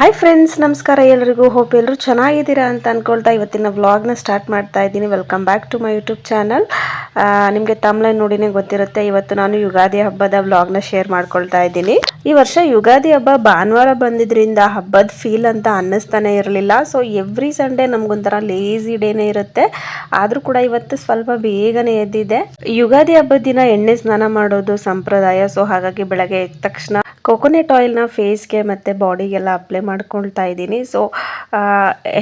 Hi friends ನಮಸ್ಕಾರ ಎಲ್ರಿಗೂ hope ಎಲ್ಲರೂ ಚೆನ್ನಾಗಿದ್ದೀರಾ ಅಂತ ಅಂದ್ಕೊಳ್ತಾ ಇವತ್ತಿನ ವ್ಲಾಗ್ನ ಸ್ಟಾರ್ಟ್ ಮಾಡ್ತಾ ಇದ್ದೀನಿ. Welcome back to my YouTube channel ನಿಮಗೆ ತಮ್ಲೈನ್ ನೋಡಿನೇ ಗೊತ್ತಿರುತ್ತೆ, ಇವತ್ತು ನಾನು ಯುಗಾದಿ ಹಬ್ಬದ ವ್ಲಾಗ್ನ ಶೇರ್ ಮಾಡ್ಕೊಳ್ತಾ ಇದ್ದೀನಿ. ಈ ವರ್ಷ ಯುಗಾದಿ ಹಬ್ಬ ಭಾನುವಾರ ಬಂದಿದ್ರಿಂದ ಹಬ್ಬದ ಫೀಲ್ ಅಂತ ಅನ್ನಿಸ್ತಾನೆ ಇರಲಿಲ್ಲ. ಸೊ ಎವ್ರಿ ಸಂಡೇ ನಮಗೊಂಥರ ಲೇಸಿ ಡೇನೇ ಇರುತ್ತೆ. ಆದರೂ ಕೂಡ ಇವತ್ತು ಸ್ವಲ್ಪ ಬೇಗನೆ ಎದ್ದಿದೆ. ಯುಗಾದಿ ಹಬ್ಬದ ದಿನ ಎಣ್ಣೆ ಸ್ನಾನ ಮಾಡೋದು, ಸಂಪ್ರದಾಯ. ಸೊ ಹಾಗಾಗಿ ಬೆಳಗ್ಗೆ ಎದ್ದ ತಕ್ಷಣ ಕೊಕೊನೆಟ್ ಆಯಿಲ್ನ ಫೇಸ್ಗೆ ಮತ್ತು ಬಾಡಿಗೆಲ್ಲ ಅಪ್ಲೈ ಮಾಡ್ಕೊಳ್ತಾ ಇದ್ದೀನಿ. ಸೊ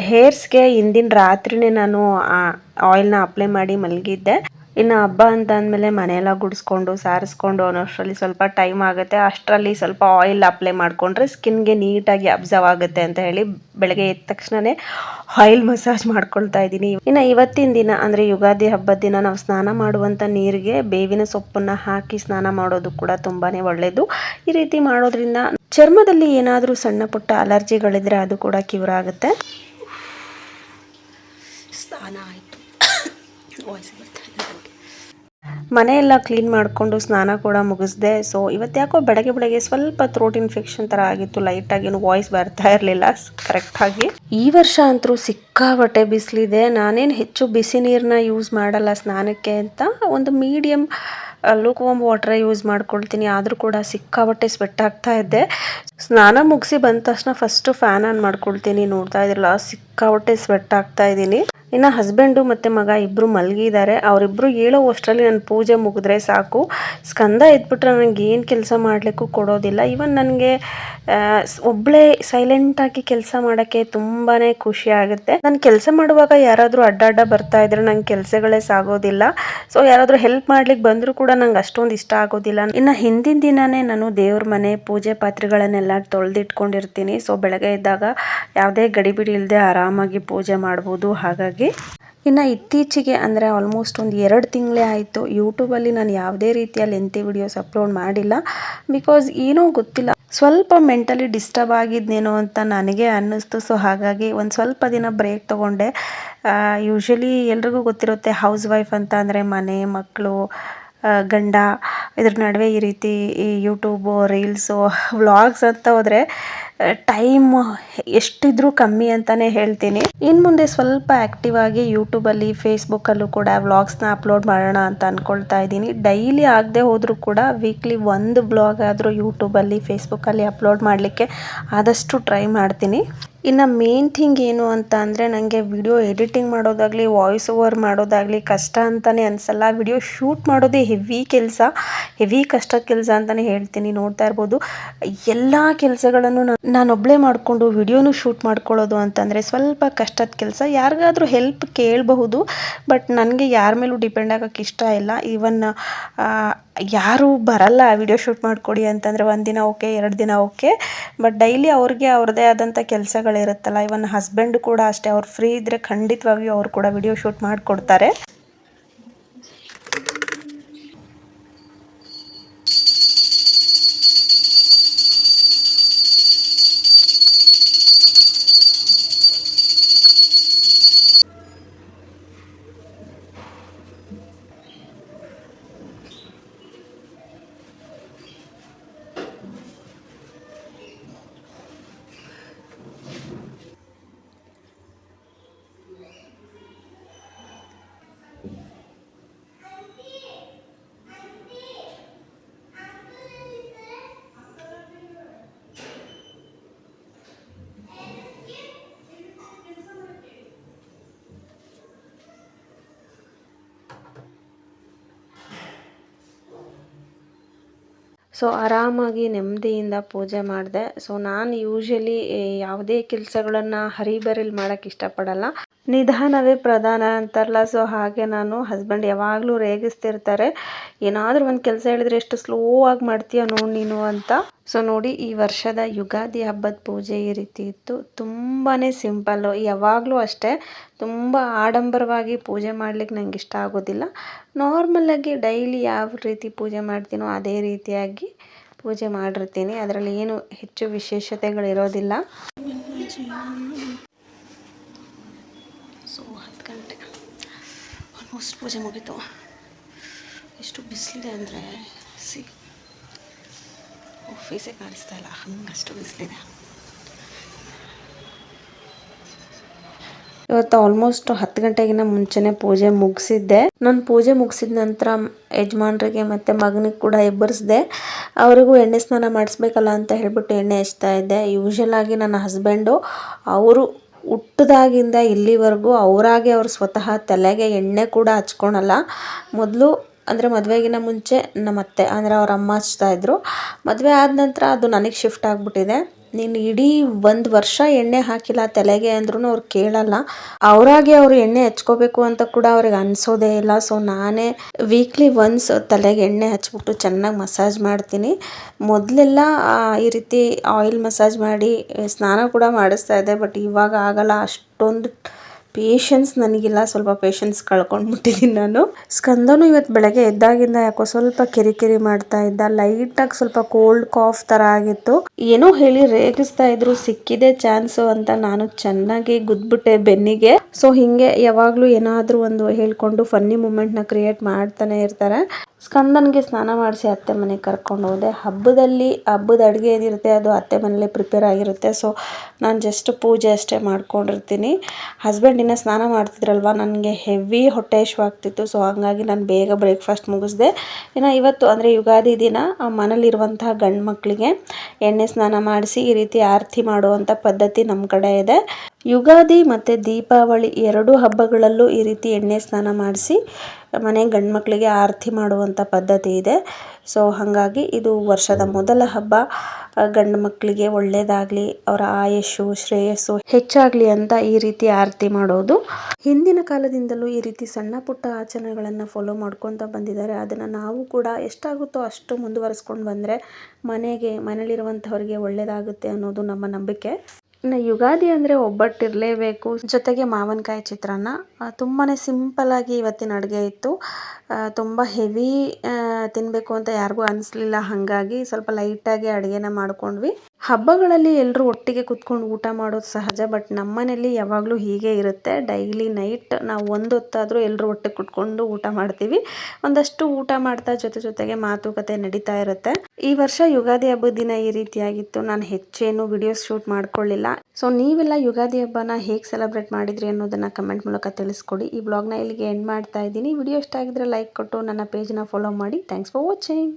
ಹೇರ್ಸ್ಗೆ ಹಿಂದಿನ ರಾತ್ರಿನೇ ನಾನು ಆಯಿಲ್ನ ಅಪ್ಲೈ ಮಾಡಿ ಮಲಗಿದ್ದೆ. ಇನ್ನು ಹಬ್ಬ ಅಂತ ಅಂದಮೇಲೆ ಮನೆಯೆಲ್ಲ ಗುಡಿಸ್ಕೊಂಡು, ಸಾರಿಸ್ಕೊಂಡು ಅನ್ನೋಷ್ಟರಲ್ಲಿ ಸ್ವಲ್ಪ ಟೈಮ್ ಆಗುತ್ತೆ. ಅಷ್ಟರಲ್ಲಿ ಸ್ವಲ್ಪ ಆಯಿಲ್ ಅಪ್ಲೈ ಮಾಡಿಕೊಂಡ್ರೆ ಸ್ಕಿನ್ಗೆ ನೀಟಾಗಿ ಅಬ್ಸರ್ವ್ ಆಗುತ್ತೆ ಅಂತ ಹೇಳಿ ಬೆಳಗ್ಗೆ ಎದ್ದ ತಕ್ಷಣವೇ ಆಯಿಲ್ ಮಸಾಜ್ ಮಾಡ್ಕೊಳ್ತಾ ಇದ್ದೀನಿ. ಇನ್ನು ಇವತ್ತಿನ ದಿನ ಅಂದರೆ ಯುಗಾದಿ ಹಬ್ಬದ ದಿನ ನಾವು ಸ್ನಾನ ಮಾಡುವಂಥ ನೀರಿಗೆ ಬೇವಿನ ಸೊಪ್ಪನ್ನು ಹಾಕಿ ಸ್ನಾನ ಮಾಡೋದು ಕೂಡ ತುಂಬಾ ಒಳ್ಳೆಯದು ಈ ರೀತಿ ಮಾಡೋದ್ರಿಂದ ಚರ್ಮದಲ್ಲಿ ಏನಾದರೂ ಸಣ್ಣ ಪುಟ್ಟ ಅಲರ್ಜಿಗಳಿದ್ರೆ ಅದು ಕೂಡ ಕ್ಯೂರ್ ಆಗುತ್ತೆ. ಸ್ನಾನ ಆಯಿತು. ಮನೆಯೆಲ್ಲ ಕ್ಲೀನ್ ಮಾಡಿಕೊಂಡು ಸ್ನಾನ ಕೂಡ ಮುಗಿಸ್ದೆ. ಸೊ ಇವತ್ತು ಯಾಕೋ ಬೆಳಗ್ಗೆ ಬೆಳಗ್ಗೆ ಸ್ವಲ್ಪ ಥ್ರೋಟ್ ಇನ್ಫೆಕ್ಷನ್ ಥರ ಆಗಿತ್ತು. ಲೈಟಾಗಿ ವಾಯ್ಸ್ ಬರ್ತಾ ಇರಲಿಲ್ಲ. ಕರೆಕ್ಟಾಗಿ ಈ ವರ್ಷ ಅಂತೂ ಸಿಕ್ಕಾಪಟ್ಟೆ ಬಿಸಿಲಿದೆ. ನಾನೇನು ಹೆಚ್ಚು ಬಿಸಿ ನೀರನ್ನ ಯೂಸ್ ಮಾಡಲ್ಲ ಸ್ನಾನಕ್ಕೆ ಅಂತ. ಒಂದು medium lukewarm water use ಮಾಡ್ಕೊಳ್ತೀನಿ. ಆದರೂ ಕೂಡ ಸಿಕ್ಕಾಪಟ್ಟೆ ಸ್ವೆಟ್ ಆಗ್ತಾ ಇದ್ದೆ ಸ್ನಾನ ಮುಗಿಸಿ ಬಂದ ತಕ್ಷಣ ಫಸ್ಟು ಫ್ಯಾನ್ ಆನ್ ಮಾಡ್ಕೊಳ್ತೀನಿ. ನೋಡ್ತಾ ಇದ್ರಲ್ಲ ಸಿಕ್ಕಾಪಟ್ಟೆ ಸ್ವೆಟ್ ಆಗ್ತಾ ಇದ್ದೀನಿ. ಇನ್ನು ಹಸ್ಬೆಂಡು ಮತ್ತು ಮಗ ಇಬ್ಬರು ಮಲಗಿದ್ದಾರೆ ಅವರಿಬ್ಬರು ಹೇಳೋ ಅಷ್ಟರಲ್ಲಿ ನನ್ನ ಪೂಜೆ ಮುಗಿದ್ರೆ ಸಾಕು. ಸ್ಕಂದ ಎದ್ಬಿಟ್ರೆ ನನಗೆ ಏನು ಕೆಲಸ ಮಾಡಲಿಕ್ಕೂ ಕೊಡೋದಿಲ್ಲ. ಇವನ್ ನನಗೆ ಒಬ್ಬಳೇ ಸೈಲೆಂಟಾಗಿ ಕೆಲಸ ಮಾಡೋಕ್ಕೆ ತುಂಬಾ ಖುಷಿ ಆಗುತ್ತೆ. ನಾನು ಕೆಲಸ ಮಾಡುವಾಗ ಯಾರಾದರೂ ಅಡ್ಡಾಡ್ಡ ಬರ್ತಾ ಇದ್ರೆ ನಂಗೆ ಕೆಲಸಗಳೇ ಸಾಗೋದಿಲ್ಲ. ಸೊ ಯಾರಾದರೂ ಹೆಲ್ಪ್ ಮಾಡ್ಲಿಕ್ಕೆ ಬಂದರೂ ಕೂಡ ನಂಗೆ ಅಷ್ಟೊಂದು ಇಷ್ಟ ಆಗೋದಿಲ್ಲ. ಇನ್ನು ಹಿಂದಿನ ದಿನವೇ ನಾನು ದೇವ್ರ ಮನೆ, ಪೂಜೆ ಪಾತ್ರೆಗಳನ್ನೆಲ್ಲ ತೊಳೆದಿಟ್ಕೊಂಡಿರ್ತೀನಿ. ಸೊ ಬೆಳಗ್ಗೆ ಇದ್ದಾಗ ಯಾವುದೇ ಗಡಿಬಿಡಿ ಇಲ್ಲದೆ ಆರಾಮಾಗಿ ಪೂಜೆ ಮಾಡ್ಬೋದು. ಹಾಗಾಗಿ ಇನ್ನು ಇತ್ತೀಚೆಗೆ ಅಂದರೆ ಆಲ್ಮೋಸ್ಟ್ ಒಂದು ಎರಡು ತಿಂಗಳೇ ಆಯಿತು. ಯೂಟ್ಯೂಬಲ್ಲಿ ನಾನು ಯಾವುದೇ ರೀತಿಯ ಲೆಂತಿ ವಿಡಿಯೋಸ್ ಅಪ್ಲೋಡ್ ಮಾಡಿಲ್ಲ. ಬಿಕಾಸ್ ಏನೋ ಗೊತ್ತಿಲ್ಲ. ಸ್ವಲ್ಪ ಮೆಂಟಲಿ ಡಿಸ್ಟರ್ಬ್ ಆಗಿದ್ನೇನೋ ಅಂತ ನನಗೆ ಅನ್ನಿಸ್ತು. ಸೊ ಹಾಗಾಗಿ ಒಂದು ಸ್ವಲ್ಪ ದಿನ ಬ್ರೇಕ್ ತೊಗೊಂಡೆ. ಯೂಶ್ವಲಿ ಎಲ್ರಿಗೂ ಗೊತ್ತಿರುತ್ತೆ ಹೌಸ್ ವೈಫ್ ಅಂತ ಅಂದರೆ ಮನೆ ಮಕ್ಕಳು ಗಂಡ. ಇದ್ರ ನಡುವೆ ಈ ರೀತಿ ಈ ಯೂಟ್ಯೂಬು ರೀಲ್ಸು ವ್ಲಾಗ್ಸ್ ಅಂತ ಹೋದರೆ ಟೈಮ್ ಎಷ್ಟಿದ್ರೂ ಕಮ್ಮಿ ಅಂತಲೇ ಹೇಳ್ತೀನಿ. ಇನ್ನು ಮುಂದೆ ಸ್ವಲ್ಪ ಆ್ಯಕ್ಟಿವ್ ಆಗಿ ಯೂಟ್ಯೂಬಲ್ಲಿ ಫೇಸ್ಬುಕ್ಕಲ್ಲೂ ಕೂಡ ವ್ಲಾಗ್ಸ್ನ ಅಪ್ಲೋಡ್ ಮಾಡೋಣ ಅಂತ ಅಂದ್ಕೊಳ್ತಾ ಇದ್ದೀನಿ. ಡೈಲಿ ಆಗದೆ ಹೋದರೂ ಕೂಡ ವೀಕ್ಲಿ ಒಂದು ಬ್ಲಾಗ್ ಆದರೂ ಯೂಟ್ಯೂಬಲ್ಲಿ ಫೇಸ್ಬುಕ್ಕಲ್ಲಿ ಅಪ್ಲೋಡ್ ಮಾಡಲಿಕ್ಕೆ ಆದಷ್ಟು ಟ್ರೈ ಮಾಡ್ತೀನಿ. ಇನ್ನು ಮೇನ್ ಥಿಂಗ್ ಏನು ಅಂತ ಅಂದರೆ ನನಗೆ ವಿಡಿಯೋ ಎಡಿಟಿಂಗ್ ಮಾಡೋದಾಗಲಿ ವಾಯ್ಸ್ ಓವರ್ ಮಾಡೋದಾಗಲಿ ಕಷ್ಟ ಅಂತಲೇ ಅನಿಸಲ್ಲ. ವಿಡಿಯೋ ಶೂಟ್ ಮಾಡೋದೇ ಹೆವಿ ಕೆಲಸ. ಹೆವಿ ಕಷ್ಟದ ಕೆಲಸ ಅಂತಲೇ ಹೇಳ್ತೀನಿ, ನೋಡ್ತಾ ಇರ್ಬೋದು. ಎಲ್ಲ ಕೆಲಸಗಳನ್ನು ನಾನು ನಾನೊಬ್ಬಳೇ ಮಾಡಿಕೊಂಡು ವಿಡಿಯೋನು ಶೂಟ್ ಮಾಡ್ಕೊಳ್ಳೋದು ಅಂತಂದರೆ ಸ್ವಲ್ಪ ಕಷ್ಟದ ಕೆಲಸ. ಯಾರಿಗಾದ್ರೂ ಹೆಲ್ಪ್ ಕೇಳಬಹುದು ಬಟ್ ನನಗೆ ಯಾರ ಮೇಲೂ ಡಿಪೆಂಡ್ ಆಗೋಕ್ಕೆ ಇಷ್ಟ ಇಲ್ಲ. ಈವನ್ ಯಾರು ಬರಲ್ಲ ವಿಡಿಯೋ ಶೂಟ್ ಮಾಡಿಕೊಡಿ ಅಂತಂದರೆ ಒಂದಿನ ದಿನ ಓಕೆ ಎರಡು ದಿನ ಓಕೆ ಬಟ್ ಡೈಲಿ ಅವ್ರಿಗೆ ಅವ್ರದ್ದೇ ಆದಂಥ ಕೆಲಸಗಳಿರುತ್ತಲ್ಲ. ಇವನ್ ಹಸ್ಬೆಂಡ್ ಕೂಡ ಅಷ್ಟೇ, ಅವ್ರು ಫ್ರೀ ಇದ್ದರೆ ಖಂಡಿತವಾಗಿಯೂ ಅವ್ರು ಕೂಡ ವಿಡಿಯೋ ಶೂಟ್ ಮಾಡಿಕೊಡ್ತಾರೆ. ಸೊ ಆರಾಮಾಗಿ ನೆಮ್ಮದಿಯಿಂದ ಪೂಜೆ ಮಾಡಿದೆ. ಸೊ ನಾನು ಯೂಶ್ವಲಿ ಯಾವುದೇ ಕೆಲಸಗಳನ್ನು ಹರಿಬರಿಲಿ ಮಾಡೋಕ್ಕೆ ಇಷ್ಟಪಡಲ್ಲ. ನಿಧಾನವೇ ಪ್ರಧಾನ ಅಂತಾರಲ್ಲ, ಸೊ ಹಾಗೆ ನಾನು ಹಸ್ಬೆಂಡ್ ಯಾವಾಗಲೂ ರೇಗಿಸ್ತಿರ್ತಾರೆ. ಏನಾದರೂ ಒಂದು ಕೆಲಸ ಹೇಳಿದರೆ ಎಷ್ಟು ಸ್ಲೋ ಆಗಿ ಮಾಡ್ತೀಯ ನೋಡು ನೀನು ಅಂತ. ಸೊ ನೋಡಿ, ಈ ವರ್ಷದ ಯುಗಾದಿ ಹಬ್ಬದ ಪೂಜೆ ಈ ರೀತಿ ಇತ್ತು. ತುಂಬಾ ಸಿಂಪಲ್ಲು ಯಾವಾಗಲೂ ಅಷ್ಟೇ ತುಂಬ ಆಡಂಬರವಾಗಿ ಪೂಜೆ ಮಾಡ್ಲಿಕ್ಕೆ ನಂಗೆ ಇಷ್ಟ ಆಗೋದಿಲ್ಲ. ನಾರ್ಮಲಾಗಿ ಡೈಲಿ ಯಾವ ರೀತಿ ಪೂಜೆ ಮಾಡ್ತೀನೋ ಅದೇ ರೀತಿಯಾಗಿ ಪೂಜೆ ಮಾಡಿರ್ತೀನಿ. ಅದರಲ್ಲಿ ಏನು ಹೆಚ್ಚು ವಿಶೇಷತೆಗಳಿರೋದಿಲ್ಲ. ಸೊ, ಹತ್ತು ಗಂಟೆ. ಆಲ್ಮೋಸ್ಟ್ ಪೂಜೆ ಮುಗೀತು. ಎಷ್ಟು ಬಿಸಿಲಿದೆ ಅಂದರೆ ಸಿ ಫೇಸೇ ಕಾಣಿಸ್ತಾ ಇಲ್ಲ ಅಷ್ಟು ಬಿಸಿಲಿದೆ ಇವತ್ತು ಆಲ್ಮೋಸ್ಟ್ ಹತ್ತು ಗಂಟೆಗಿನ ಮುಂಚೆನೆ ಪೂಜೆ ಮುಗಿಸಿದ್ದೆ. ನಾನು ಪೂಜೆ ಮುಗಿಸಿದ ನಂತರ ಯಜಮಾನ್ರಿಗೆ ಮತ್ತು ಮಗನಿಗೆ ಕೂಡ ಎಬ್ಬರಿಸಿದೆ ಅವರಿಗೂ ಎಣ್ಣೆ ಸ್ನಾನ ಮಾಡಿಸ್ಬೇಕಲ್ಲ ಅಂತ ಹೇಳ್ಬಿಟ್ಟು ಎಣ್ಣೆ ಹಚ್ತಾ ಇದ್ದೆ. ಯೂಶಲ್ ಆಗಿ ನನ್ನ ಹಸ್ಬೆಂಡು ಅವರು ಹುಟ್ಟದಾಗಿಂದ ಇಲ್ಲಿವರೆಗೂ ಅವರಾಗೆ ಅವ್ರು ಸ್ವತಃ ತಲೆಗೆ ಎಣ್ಣೆ ಕೂಡ ಹಚ್ಕೊಳಲ್ಲ. ಮೊದಲು ಅಂದರೆ ಮದುವೆಗಿನ ಮುಂಚೆ ನಮ್ಮ ಅತ್ತೆ, ಅಂದರೆ ಅವ್ರ ಅಮ್ಮ ಹಚ್ತಾ ಇದ್ರು. ಮದುವೆ ಆದ ನಂತರ ಅದು ನನಗೆ ಶಿಫ್ಟ್ ಆಗಿಬಿಟ್ಟಿದೆ. ನೀನು ಇಡೀ ಒಂದು ವರ್ಷ ಎಣ್ಣೆ ಹಾಕಿಲ್ಲ ತಲೆಗೆ ಅಂದ್ರೂ ಅವ್ರು ಕೇಳಲ್ಲ. ಅವರಾಗೆ ಅವರು ಎಣ್ಣೆ ಹಚ್ಕೋಬೇಕು ಅಂತ ಕೂಡ ಅವ್ರಿಗೆ ಅನಿಸೋದೇ ಇಲ್ಲ. ಸೊ ನಾನೇ ವೀಕ್ಲಿ ಒನ್ಸ್ ತಲೆಗೆ ಎಣ್ಣೆ ಹಚ್ಬಿಟ್ಟು ಚೆನ್ನಾಗಿ ಮಸಾಜ್ ಮಾಡ್ತೀನಿ. ಮೊದಲೆಲ್ಲ ಈ ರೀತಿ ಆಯಿಲ್ ಮಸಾಜ್ ಮಾಡಿ ಸ್ನಾನ ಕೂಡ ಮಾಡಿಸ್ತಾ ಇದ್ದೆ ಬಟ್ ಇವಾಗ ಆಗಲ್ಲ. ಅಷ್ಟೊಂದು ಪೇಷನ್ಸ್ ನನಗಿಲ್ಲ, ಸ್ವಲ್ಪ ಪೇಷನ್ಸ್ ಕಳ್ಕೊಂಡ್ಬಿಟ್ಟಿದ್ದೀನಿ ನಾನು. ಸ್ಕಂದನು ಇವತ್ತು ಬೆಳಗ್ಗೆ ಎದ್ದಾಗಿಂದ ಯಾಕೋ ಸ್ವಲ್ಪ ಕಿರಿಕಿರಿ ಮಾಡ್ತಾ ಇದ್ದ ಲೈಟಾಗಿ ಸ್ವಲ್ಪ ಕೋಲ್ಡ್ ಕಾಫ್ ಥರ ಆಗಿತ್ತು. ಏನೋ ಹೇಳಿ ರೇಗಿಸ್ತಾ ಇದ್ರು, ಸಿಕ್ಕಿದೆ ಚಾನ್ಸು ಅಂತ ನಾನು ಚೆನ್ನಾಗಿ ಗುದ್ಬಿಟ್ಟೆ ಬೆನ್ನಿಗೆ. ಸೊ ಹಿಂಗೆ ಯಾವಾಗಲೂ ಏನಾದರೂ ಒಂದು ಹೇಳ್ಕೊಂಡು ಫನ್ನಿ ಮೂಮೆಂಟ್ನ ಕ್ರಿಯೇಟ್ ಮಾಡ್ತಾನೆ ಇರ್ತಾರೆ. ಸ್ಕಂದನ್ಗೆ ಸ್ನಾನ ಮಾಡಿಸಿ ಅತ್ತೆ ಮನೆಗೆ ಕರ್ಕೊಂಡು ಹೋದೆ. ಹಬ್ಬದಲ್ಲಿ, ಹಬ್ಬದ ಅಡುಗೆ ಏನಿರುತ್ತೆ ಅದು ಅತ್ತೆ ಮನೇಲಿ ಪ್ರಿಪೇರ್ ಆಗಿರುತ್ತೆ. ಸೊ ನಾನು ಜಸ್ಟ್ ಪೂಜೆ ಅಷ್ಟೇ ಮಾಡ್ಕೊಂಡಿರ್ತೀನಿ. ಹಸ್ಬೆಂಡ್ ಇನ್ನೂ ಸ್ನಾನ ಮಾಡ್ತಿದ್ರಲ್ವ? ನನಗೆ ಹೆವಿ ಹೊಟ್ಟೆ ಆಗ್ತಿತ್ತು. ಸೊ ಹಾಗಾಗಿ ನಾನು ಬೇಗ ಬ್ರೇಕ್ಫಾಸ್ಟ್ ಮುಗಿಸ್ದೆ. ಇನ್ನು ಇವತ್ತು ಅಂದರೆ ಯುಗಾದಿ ದಿನ ಮನೇಲಿರುವಂತಹ ಗಂಡು ಮಕ್ಕಳಿಗೆ ಎಣ್ಣೆ ಸ್ನಾನ ಮಾಡಿಸಿ ಈ ರೀತಿ ಆರತಿ ಮಾಡುವಂಥ ಪದ್ಧತಿ ನಮ್ಮ ಕಡೆ ಇದೆ. ಯುಗಾದಿ ಮತ್ತು ದೀಪಾವಳಿ ಎರಡೂ ಹಬ್ಬಗಳಲ್ಲೂ ಈ ರೀತಿ ಎಣ್ಣೆ ಸ್ನಾನ ಮಾಡಿಸಿ ಮನೆ ಗಂಡು ಮಕ್ಕಳಿಗೆ ಆರತಿ ಮಾಡುವಂಥ ಪದ್ಧತಿ ಇದೆ. ಸೊ ಹಾಗಾಗಿ ಇದು ವರ್ಷದ ಮೊದಲ ಹಬ್ಬ. ಗಂಡು ಮಕ್ಕಳಿಗೆ ಒಳ್ಳೆಯದಾಗಲಿ ಅವರ ಆಯಸ್ಸು, ಶ್ರೇಯಸ್ಸು ಹೆಚ್ಚಾಗಲಿ ಅಂತ ಈ ರೀತಿ ಆರತಿ ಮಾಡೋದು. ಹಿಂದಿನ ಕಾಲದಿಂದಲೂ ಈ ರೀತಿ ಸಣ್ಣ ಪುಟ್ಟ ಆಚರಣೆಗಳನ್ನು ಫಾಲೋ ಮಾಡ್ಕೊತ ಬಂದಿದ್ದಾರೆ. ಅದನ್ನು ನಾವು ಕೂಡ ಎಷ್ಟಾಗುತ್ತೋ ಅಷ್ಟು ಮುಂದುವರಿಸ್ಕೊಂಡು ಬಂದರೆ ಮನೆಗೆ, ಮನೇಲಿರುವಂಥವ್ರಿಗೆ ಒಳ್ಳೆಯದಾಗುತ್ತೆ ಅನ್ನೋದು ನಮ್ಮ ನಂಬಿಕೆ. ಇನ್ನು ಯುಗಾದಿ ಅಂದರೆ ಒಬ್ಬಟ್ಟು ಇರಲೇಬೇಕು ಜೊತೆಗೆ ಮಾವಿನಕಾಯಿ ಚಿತ್ರಾನ್ನ ತುಂಬಾ ಸಿಂಪಲ್ಲಾಗಿ ಇವತ್ತಿನ ಅಡುಗೆ ಇತ್ತು. ತುಂಬ ಹೆವಿ ತಿನ್ನಬೇಕು ಅಂತ ಯಾರಿಗೂ ಅನಿಸ್ಲಿಲ್ಲ. ಹಾಗಾಗಿ ಸ್ವಲ್ಪ ಲೈಟಾಗಿ ಅಡುಗೆನ ಮಾಡ್ಕೊಂಡ್ವಿ. ಹಬ್ಬಗಳಲ್ಲಿ ಎಲ್ಲರೂ ಒಟ್ಟಿಗೆ ಕುತ್ಕೊಂಡು ಊಟ ಮಾಡೋದು ಸಹಜ, ಬಟ್ ನಮ್ಮ ಮನೆಯಲ್ಲಿ ಯಾವಾಗಲೂ ಹೀಗೆ ಇರುತ್ತೆ. ಡೈಲಿ ನೈಟ್ ನಾವು ಒಂದು ಹೊತ್ತಾದರೂ ಎಲ್ಲರೂ ಒಟ್ಟಿಗೆ ಕುತ್ಕೊಂಡು ಊಟ ಮಾಡ್ತೀವಿ. ಒಂದಷ್ಟು ಊಟ ಮಾಡ್ತಾ ಜೊತೆ ಜೊತೆಗೆ ಮಾತುಕತೆ ನಡೀತಾ ಇರುತ್ತೆ. ಈ ವರ್ಷ ಯುಗಾದಿ ಹಬ್ಬದ ದಿನ ಈ ರೀತಿಯಾಗಿತ್ತು. ನಾನು ಹೆಚ್ಚೇನು ವಿಡಿಯೋಸ್ ಶೂಟ್ ಮಾಡ್ಕೊಳ್ಳಿಲ್ಲ. ಸೊ ನೀವೆಲ್ಲ ಯುಗಾದಿ ಹಬ್ಬನ ಹೇಗೆ ಸೆಲೆಬ್ರೇಟ್ ಮಾಡಿದ್ರಿ ಅನ್ನೋದನ್ನ ಕಮೆಂಟ್ ಮೂಲಕ ತಿಳಿಸ್ಕೊಡಿ. ಈ ಬ್ಲಾಗ್ನ ಇಲ್ಲಿಗೆ ಎಂಡ್ ಮಾಡ್ತಾ ಇದ್ದೀನಿ. ವಿಡಿಯೋ ಇಷ್ಟ ಆಗಿದ್ರೆ ಲೈಕ್ ಕೊಟ್ಟು ನನ್ನ ಪೇಜ್ನ ಫಾಲೋ ಮಾಡಿ. Thanks for watching